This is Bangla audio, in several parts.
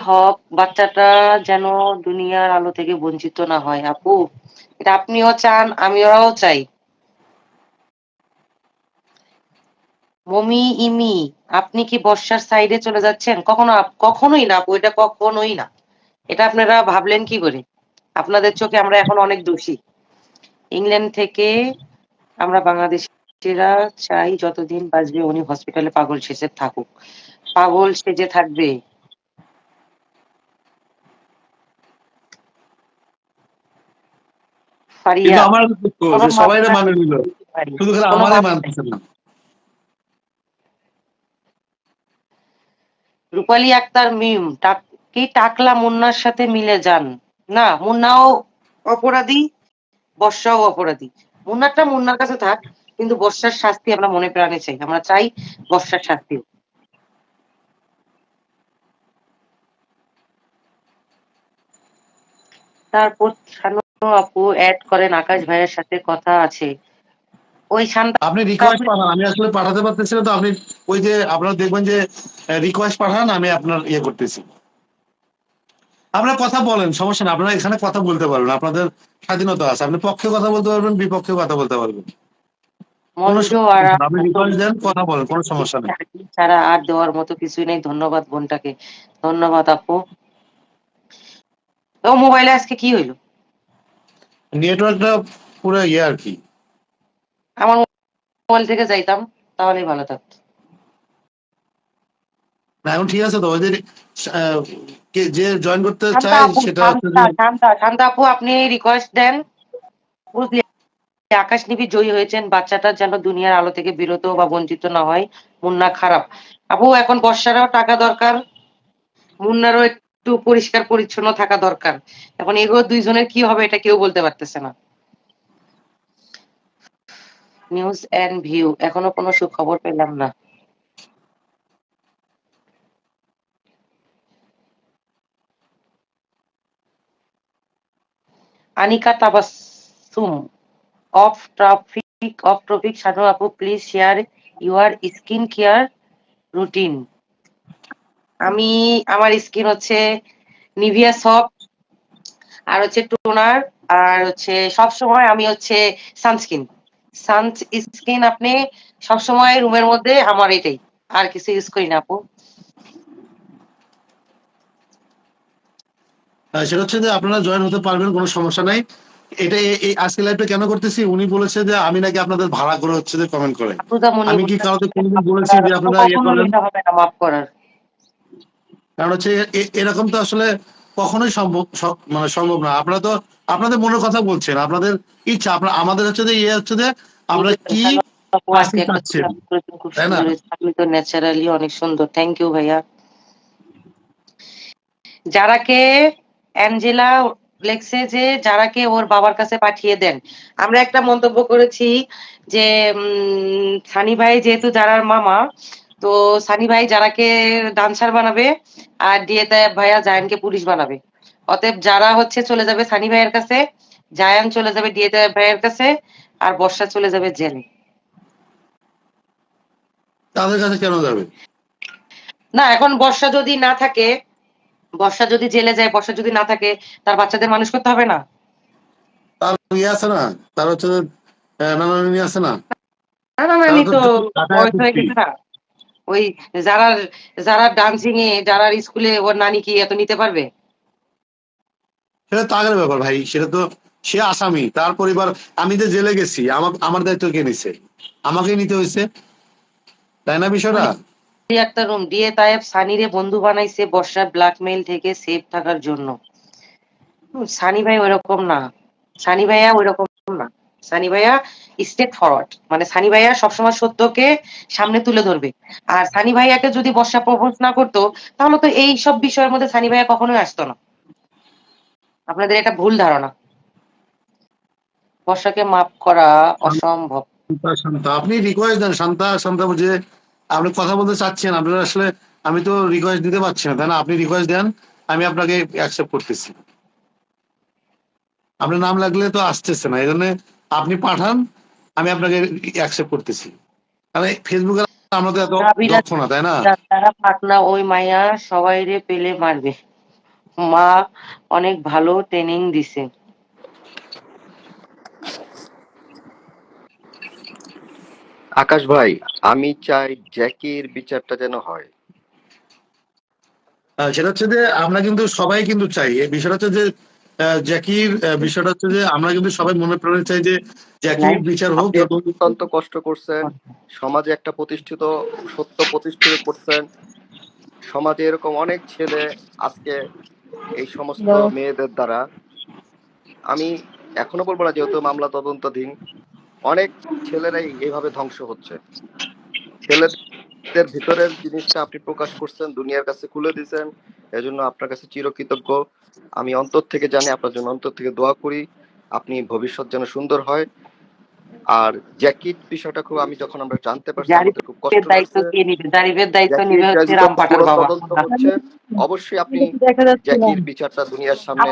হক বাচ্চাটা যেন দুনিয়ার আলো থেকে বঞ্চিত না হয়। আপু, এটা আপনিও চান, আমিও চাই। মমি ইমি, আপনি কি বর্ষার সাইডে চলে যাচ্ছেন? কখনো কখনোই না, আপু, এটা কখনোই না। এটা আপনারা ভাবলেন কি করে? আপনাদের চোখে আমরা এখন অনেক দোষী। ইংল্যান্ড থেকে আমরা বাংলাদেশিরা চাই যতদিন বাঁচবে উনি হসপিটালে পাগল সেজে থাকুক। পাগল সেজে থাকবে। কিন্তু আমার দুঃখ যে সবাই মানে নিল শুধু খালি কোনো মানতেছে না। রূপালী আক্তার মিম কি টাকলা মুন্নার সাথে মিলে যান? না মুন্নাও অপরাধী বর্ষাও অপরাধী। মুন্নারটা মুন্নার কাছে থাক কিন্তু বর্ষার শাস্তি আমরা মনে প্রাণে চাই। আমরা চাই বর্ষার শাস্তি। তারপর আপু অ্যাড করেন আকাশ ভাইয়ের সাথে কথা আছে। ওই শান্ত আপনি রিকোয়েস্ট পাঠান আমি আসলে পাঠাতে পারতেছি না তো আপনি ওই যে আপনারা দেখবেন যে রিকোয়েস্ট পাঠান আমি আপনার ইয়ে করতেছি। আপনারা কথা বলেন সমস্যা না আপনারা এখানে কথা বলতে পারবেন আপনাদের স্বাধীনতা আছে আপনি পক্ষে কথা বলতে পারবেন বিপক্ষে কথা বলতে পারবেন। ছাড়া আর দেওয়ার মতো কিছুই নেই ধন্যবাদ বোনটাকে। ধন্যবাদ আপু। ও মোবাইলে আজকে কি হইল? নেটওয়ার্কটা পুরো ইয়ে আর কি। আমার মোবাইল থেকে যাইতাম তাহলেই ভালো থাকতো। না এখন ঠিক আছে তো ওই যে জয়েন করতে চায় সেটা শান্তা, শান্তা আপু আপনি রিকোয়েস্ট দেন। বুঝলি আকাশ নিবি জয়ী হয়েছেন বাচ্চাটা যেন দুনিয়ার আলো থেকে বিরত বা বঞ্চিত না হয় মুন্না খারাপ। আপু এখন বর্ষারও টাকা দরকার মুন্নারও একটু পরিষ্কার পরিচ্ছন্ন থাকা দরকার। এখন এগুলো দুইজনের কি হবে এটা কেউ বলতে পারতেছে না। নিউজ এন্ড ভিউ এখনও কোনো সুখবর পেলাম না। Anika Tabassum off traffic off topic Shanu আপু please share your skin care routine আমি আমার স্কিন হচ্ছে নিভিয়া সফট আর হচ্ছে টোনার আর হচ্ছে সব সময় আমি হচ্ছে সানস্ক্রিন সান স্কিন আপনি সব সময় রুমের মধ্যে আমার এটাই। আর কিছু ইউজ করি না আপু। সেটা হচ্ছে যে আপনারা জয়েন হতে পারবেন কোনো সমস্যা নাই। এটা এই আজকে লাইভটা কেন করতেছি? উনি বলেছে যে আমি নাকি আপনাদের ভাড়া করে হচ্ছে যে কমেন্ট করে। আমি কি কাউকে কোনোদিন বলেছি যে আপনারা ইয়ে কখনো করবেন? এটা হবে না মাফ করার। কারণ হচ্ছে এরকম তো আসলে কখনোই সম্ভব মানে সম্ভব না। আপনারা তো আপনাদের মনের কথা বলছেন আপনাদের ইচ্ছা আপনার আমাদের হচ্ছে যে ইয়ে হচ্ছে যে আমরা কি তাই না? আপনি তো ন্যাচারালি অনেক সুন্দর। থ্যাংক ইউ ভাইয়া। যারাকে অ্যাঞ্জেলা লেখছে যে যারাকে ওর বাবার কাছে পাঠিয়ে দেন। আমরা একটা মন্তব্য করেছি যে উম, সানি ভাই যেহেতু যারার মামা তো সানি ভাই যারাকে ডান্সার বানাবে আর ডিএতে ভাইয়া জায়ানকে পুলিশ বানাবে। অতএব যারা হচ্ছে চলে যাবে সানি ভাইয়ের কাছে জায়ান চলে যাবে ডিএতে ভাইয়ের কাছে আর বর্ষা চলে যাবে জেলে। তাদের কাছে কেন যাবে? না এখন বর্ষা যদি না থাকে বর্ষা যদি জেলে যায় বর্ষা যদি না থাকে তার বাচ্চাদের মানুষ করতে হবে না? তার ইয়ে আছে না তার হচ্ছে নানানি আছে না? না আমি তো বয়স হয়ে গেছে না? ওই যারা যারা ডান্সিং এ যারা স্কুলে ওর নানি কি এত নিতে পারবে? সেটা তো আগের ব্যাপার ভাই সেটা তো সে আসামি তার পরিবার আমি যে জেলে গেছি আমার আমার দায়িত্ব কে নিছে? আমাকে নিতে হয়েছে? তাই না বিষয়টা? একটা রুম দিয়ে তায়েব সানিরে বন্ধু বানাইছে বর্ষার ব্ল্যাকমেইল থেকে সেফ থাকার জন্য। সানি ভাই ওইরকম না। সানি ভাইয়া ওইরকম না। সানি ভাইয়া স্টেট ফরওয়ার্ড মানে সানি ভাইয়া সবসময় সত্যকে সামনে তুলে ধরবে। আর সানি ভাইয়াকে যদি বর্ষা প্রপোজ না করতো, তাহলে তো এই সব বিষয়ের মধ্যে সানি ভাইয়া কখনোই আসতো না। আপনাদের এটা ভুল ধারণা। বর্ষাকে মাফ করা অসম্ভব। আপনি রিকোয়েস্ট দেন। শান্তা শান্তা বুঝে আপনি কথা বলতে চাচ্ছেন আপনারা আসলে, আমি তো রিকোয়েস্ট দিতে পারছি না, তাই না? আপনি রিকোয়েস্ট দেন, আমি আপনাকে অ্যাকসেপ্ট করতেছি। আপনার নাম লাগলে তো আসতেছে না, এই জন্য আপনি পাঠান আমি আপনাকে অ্যাকসেপ্ট করতেছি। মানে ফেসবুকে আমরা তো এত দক্ষ না তাই না? যারা পাকনা ওই মায়া সবাই রে পেলে মারবে। মা অনেক ভালো ট্রেনিং দিছে। আকাশ ভাই আমি চাই জ্যাকির বিচারটা যেন হয়। সেটা হচ্ছে যে আমরা কিন্তু সবাই কিন্তু চাই। এই বিষয়টা হচ্ছে যে জ্যাকির বিষয়টা হচ্ছে যে আমরা কিন্তু সবাই মনে প্রাণে চাই যে জ্যাকির বিচার হোক অত্যন্ত কষ্ট করছেন সমাজে একটা প্রতিষ্ঠিত সত্য প্রতিষ্ঠিত করছেন। সমাজে এরকম অনেক ছেলে আজকে এই সমস্ত মেয়েদের দ্বারা। আমি এখনও বলব না যেহেতু মামলা তদন্তাধীন অনেক ছেলেরাই এইভাবে ধ্বংস হচ্ছে। ছেলেদের ভিতরের জিনিসটা আপনি প্রকাশ করছেন দুনিয়ার কাছে খুলে দিয়েছেন এজন্য আপনার কাছে চিরকৃতজ্ঞ। আমি অন্তর থেকে জানি আপনার জন্য অন্তর থেকে দোয়া করি আপনি ভবিষ্যৎ যেন সুন্দর হয়। আর জ্যাকিট বিষয়টা খুব আমি যখন আমরা জানতে পারছি খুব কষ্ট হচ্ছে। অবশ্যই আপনি জ্যাকির বিচারটা দুনিয়ার সামনে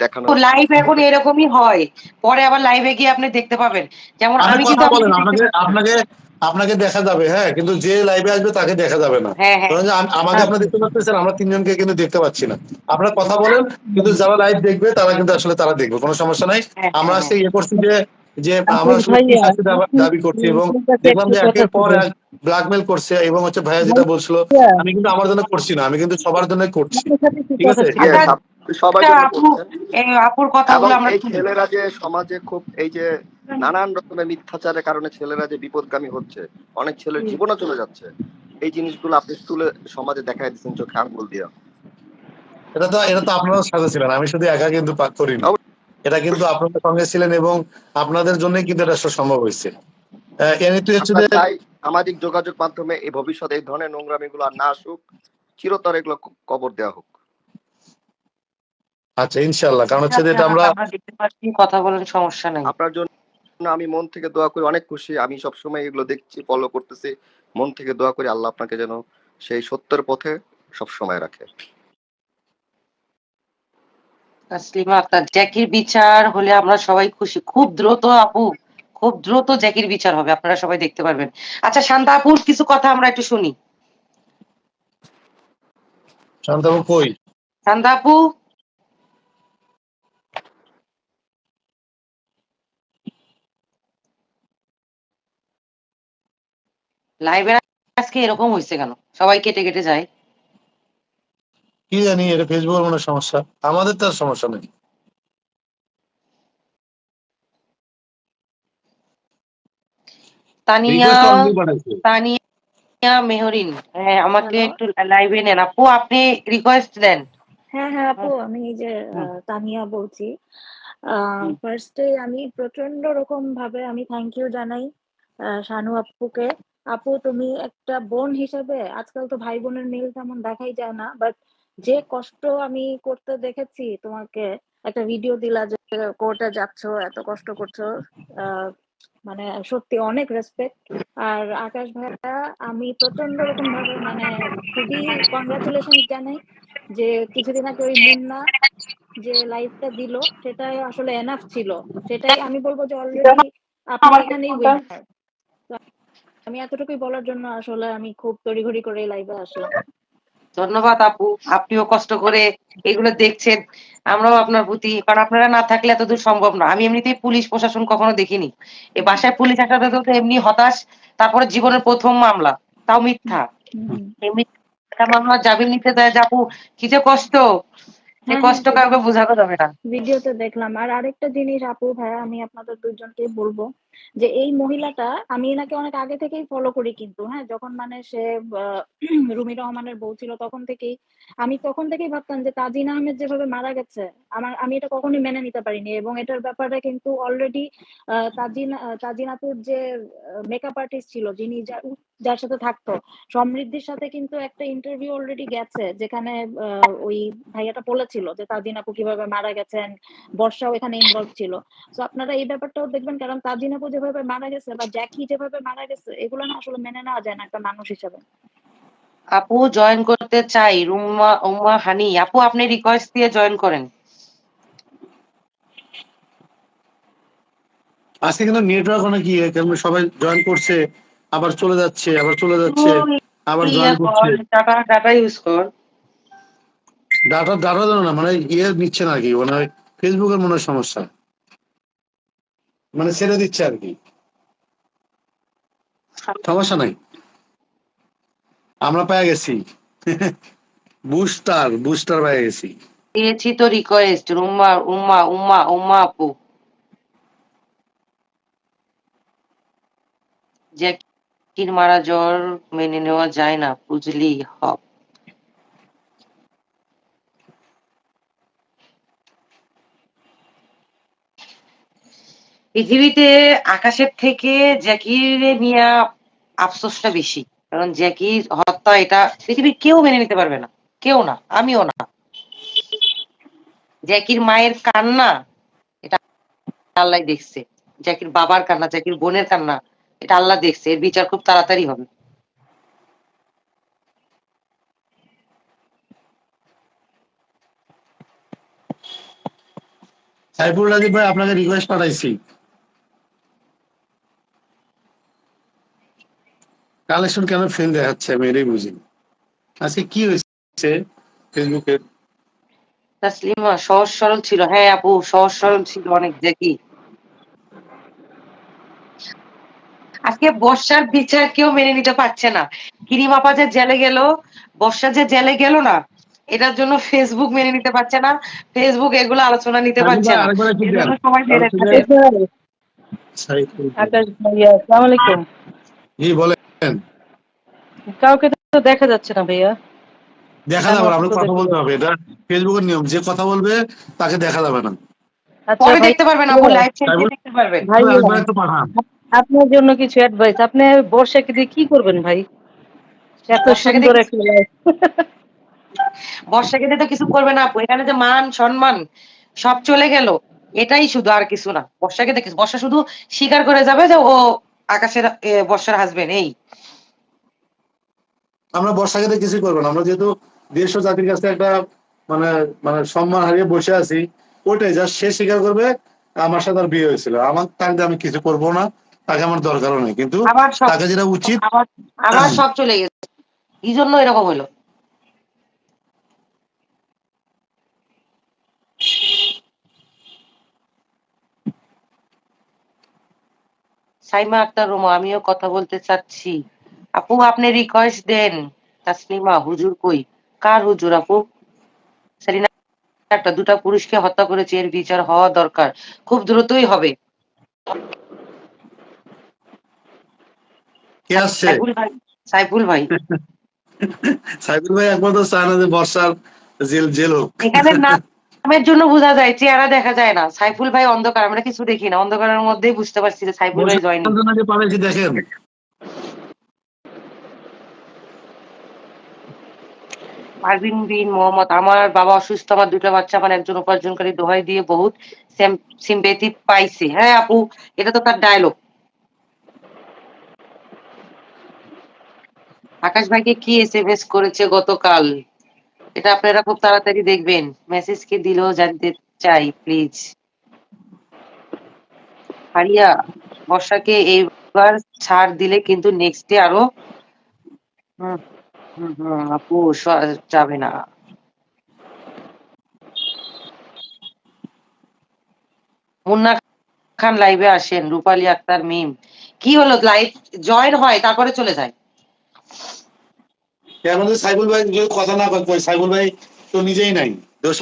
দেখানো লাইভ এখন এরকমই হয়। পরে আবার লাইভে গিয়ে আপনি দেখতে পাবেন। যেমন আমি কিন্তু আপনাকে আপনাকে আপনাকে দেখা যাবে হ্যাঁ কিন্তু যে লাইভে আসবে তাকে দেখা যাবে না। হ্যাঁ হ্যাঁ। যে আমাকে আপনারা দেখতে পাচ্ছেন আমরা তিনজনকে কিন্তু দেখতে পাচ্ছি না। আপনারা কথা বলেন কিন্তু যারা লাইভ দেখবে তারা কিন্তু আসলে তারা দেখবে কোনো সমস্যা নাই। হ্যাঁ, আমরা হ্যাঁ, আজকে ইয়ে করছি যে যে আমরা দাবা- করছি এবং দেখলাম যে একের পর এক ব্ল্যাকমেল করছে এবং হচ্ছে ভাইয়া যেটা বলছিল আমি কিন্তু আমার জন্য করছি না আমি কিন্তু সবার জন্য করছি। ঠিক আছে। আচ্ছা, সবার আচ্ছা, জন্য আপু আপুর কথাগুলো আমরা ছেলেরা যে সমাজে খুব এই যে নানান রকমের মিথ্যাচারের কারণে ছেলেরা যে বিপদগামী হচ্ছে অনেক ছেলের জীবনও চলে যাচ্ছে। এই জিনিসগুলো আপনি তুলে সমাজে দেখাই দিচ্ছেন চোখে আঙ্গুল দিয়ে। এটা তো এটা তো আপনারাও সাথে ছিলেন আমি শুধু একা কিন্তু পাক করিনি। এটা কিন্তু আপনাদের সঙ্গে ছিলেন এবং আপনাদের জন্যই কিন্তু এটা সম্ভব হয়েছে। সামাজিক যোগাযোগ মাধ্যমে এই ভবিষ্যতে এই ধরনের নোংরামি গুলো আর না আসুক চিরতর এগুলো কবর দেওয়া হোক। আচ্ছা ইনশাল্লাহ কারণ হচ্ছে যে এটা আমরা কথা বলেন সমস্যা নাই। আপনার জন্য আমি মন থেকে দোয়া করি অনেক খুশি। আমি সবসময় এগুলো দেখছি ফলো করতেছি। মন থেকে দোয়া করি আল্লাহ আপনাকে যেন সেই সত্যের পথে সব সময় রাখে। তাসলিমা আক্তার জ্যাকির বিচার হলে আমরা সবাই খুশি। খুব দ্রুত আপু খুব দ্রুত জ্যাকির বিচার হবে আপনারা সবাই দেখতে পারবেন। আচ্ছা শান্তা আপুর কিছু কথা আমরা একটু শুনি। শান্তাবু কই? শান্তা আপু? লাইভে আজকে এরকম হয়েছে কেন? সবাই কেটে কেটে যায়। কি জানি এটা ফেসবুকের মনে সমস্যা। আমাদের তো সমস্যা নেই। তানিয়া। তানিয়া মেহরিন হ্যাঁ আমাকে? একটু লাইভে নেন। আপু আপনি রিকোয়েস্ট দেন। হ্যাঁ হ্যাঁ আপু আমি এই যে তানিয়া বলছি। ফার্স্টে আমি প্রচণ্ড রকম ভাবে আমি থ্যাংক ইউ জানাই আহ, শানু আপুকে। আপু তুমি একটা বোন হিসেবে আজকাল তো ভাই বোনের মিল তেমন দেখাই যায় না বাট যে কষ্ট আমি করতে দেখেছি তোমাকে একটা ভিডিও দিলা যে কোর্টে যাচ্ছ এত কষ্ট করছ মানে সত্যি অনেক রেসপেক্ট আর আকাশ ভাইয়া আমি প্রচণ্ড রকম ভাবে মানে খুবই কংগ্রাচুলেশন জানাই যে কিছুদিন আগে ওই মুন্না যে লাইফটা দিল সেটাই আসলে এনাফ ছিল সেটাই আমি বলব যে অলরেডি আপনি এখানেই উইনার আমি এতটুকুই বলার জন্য আসলে আমি খুব তড়িঘড়ি করে লাইভে আসলাম। ধন্যবাদ আপু আপনিও কষ্ট করে এগুলো দেখছেন। আমরাও আপনার প্রতি কারণ আপনারা না থাকলে এতদূর সম্ভব না। আমি এমনিতেই পুলিশ প্রশাসন কখনো দেখিনি। এ বাসায় পুলিশ আসাটা তো এমনি হতাশ তারপরে জীবনের প্রথম মামলা। তাও মিথ্যা। মিথ্যা মামলা জামিন নিতে দেয় আপু কি যে কষ্ট। সে হ্যাঁ, কষ্ট কাউকে বোঝানো যাবে না। ভিডিওতে দেখলাম। আর আরেকটা জিনিস আপু ভাইয়া আমি আপনাদের দুইজনকে বলব। যে এই মহিলাটা আমি এনাকে অনেক আগে থেকেই ফলো করি কিন্তু হ্যাঁ? যখন মানে সে রুমি রহমানের বউ ছিল তখন থেকেই আমি তখন থেকেই ভাবতাম যে তাজিন আহমেদ যেভাবে মারা গেছে আমার আমি এটা কখনোই মেনে নিতে পারিনি এবং এটার ব্যাপারে কিন্তু অলরেডি তাজিন আহ, তাজিন আপুর যে মেকআপ আর্টিস্ট ছিল যিনি যার সাথে থাকতো সমৃদ্ধির সাথে কিন্তু একটা ইন্টারভিউ অলরেডি গেছে যেখানে ওই ভাইয়াটা বলেছিল যে তাজিন আপু কীভাবে মারা গেছেন বর্ষাও এখানে ইনভলভ ছিল। তো আপনারা এই ব্যাপারটাও দেখবেন কারণ তাজিন আপু যেভাবে মারা গেছে বা জ্যাকি যেভাবে মারা গেছে এগুলো না আসলে মেনে নেওয়া যায় না একটা মানুষ হিসাবে। আপু জয়েন করতে চাই। রুম্মা উম্মা হানি আপু আপনি রিকোয়েস্ট দিয়ে জয়েন করেন। আজকে কিন্তু নেটওয়ার্ক অনেক ইয়ে কারণ সবাই জয়েন করছে আবার চলে যাচ্ছে আবার চলে যাচ্ছে আবার জয়েন করছে। কর, টাকা টাকা ইউজ কর। ডাটা ডাটা দেন না মানে ইয়ে নিচ্ছে না কি মানে ফেসবুকের মনে সমস্যা। মানে ছেড়ে দিচ্ছে আর কি। সমস্যা নাই। আমরা পেয়ে গেছি। বুস্টার বুস্টার পেয়ে গেছি। দিয়েছি তো রিকোয়েস্ট উম্মা উম্মা উম্মা উম্মা আপু। জ্যাকির মারা জ্বর মেনে নেওয়া যায় না, বুঝলি হক। পৃথিবীতে আকাশের থেকে জ্যাকির নিয়ে আফসোসটা বেশি। কারণ জ্যাকির হত্যা এটা পৃথিবীর কেউ মেনে নিতে পারবে না। কেউ না, আমিও না। জ্যাকির মায়ের কান্না, এটা আল্লাহ দেখছে। জ্যাকির বাবার কান্না জ্যাকির বোনের কান্না, এটা আল্লাহ দেখছে। এর বিচার খুব তাড়াতাড়ি হবে। সাইফুল রাজীব ভাই, আপনাকে রিকোয়েস্ট পাঠাইছি। কালেকশন কেন ফেল দেখাচ্ছে আমি এটাই বুঝি আজকে কি হয়েছে ফেসবুকে তাসলিমা সহজ সরল ছিল। হ্যাঁ আপু সহজ সরল ছিল অনেক জ্যাকি আজকে বর্ষার বিচার কেউ মেনে নিতে পারছে না। কিরিম আপা যে জেলে গেল বর্ষা যে জেলে গেল না এটার জন্য ফেসবুক মেনে নিতে পারছে না। ফেসবুক এগুলো আলোচনা নিতে পারছে না। সবাই ভাইয়া আসসালামু আলাইকুম। জি বলেন। কাউকে তো দেখা যাচ্ছে না ভাইয়া। দেখা যাবে আপনাকে কথা বলতে হবে। এটা ফেসবুকের নিয়ম যে কথা বলবে তাকে দেখা যাবে না। আচ্ছা পরে দেখতে পারবেন আপু লাইভ চ্যাট দেখতে পারবেন। আপনার জন্য কিছু অ্যাডভাইস আপনি বর্ষাকে দিয়ে কি করবেন ভাই? এত সুন্দর একটা। বর্ষাকে দিয়ে তো কিছু করবে না আপু এখানে যে মান সম্মান সব চলে গেল। এটাই শুধু আর কিছু না। বর্ষাকে দেখে বর্ষা শুধু স্বীকার করে যাবে যে ও আকাশের বর্ষার হাজবেন্ড এই? আমরা বর্ষাকে কিছুই করব না। আমরা যেহেতু দেশ ও জাতির কাছে একটা মানে মানে সম্মান হারিয়ে বসে আছি ওটাই যা সে স্বীকার করবে আমার সাথে আর বিয়ে হয়েছিল। আমার তাকে আমি কিছু করব না তাকে আমার দরকারও নেই। কিন্তু তাকে যেটা উচিত আবার সব চলে গেছে। এই জন্য এরকম হলো। সাইমা আক্তার রোমা আমিও কথা বলতে চাচ্ছি। আপু আপনি রিকোয়েস্ট দেন। তাসলিমা হুজুর কই? কার হুজুর আপু? সেলিনা একটা দুটা পুরুষকে হত্যা করেছে এর বিচার হওয়া দরকার। খুব দ্রুতই হবে। কে আসছে? সাইফুল ভাই সাইফুল ভাই। একমাত্র চায় না যে বর্ষার জেল জেল হোক। এখানে নামের জন্য বোঝা যায় চেহারা দেখা যায় না। সাইফুল ভাই অন্ধকার আমরা কিছু দেখি না। অন্ধকারের মধ্যেই বুঝতে পারছি যে সাইফুল ভাই জয়েন দেখেন। পারভিন বিন মোহাম্মদ আমার বাবা অসুস্থ আমার দুটো বাচ্চা আমার একজন উপার্জনকারী দোহাই দিয়ে বহুত সিম্পেথি পাইছে। হ্যাঁ আপু এটা তো তার ডায়লগ আকাশ ভাইকে কি এস এম এস করেছে গতকাল? এটা আপনারা খুব তাড়াতাড়ি দেখবেন। মেসেজ কে দিলেও জানতে চাই প্লিজ হারিয়া, বর্ষাকে এইবার ছাড় দিলে কিন্তু নেক্সট ডে আরও আপু যাবে না। মুন্না খান লাইভে আসেন, রূপালী আক্তার মিম কি হলো লাইভ জয়েন হয়, তারপরে চলে যায়। আমাদের সাইবুল ভাই যদি কথা না কয় সাইবুল ভাই তো নিজেই নাই। দোষ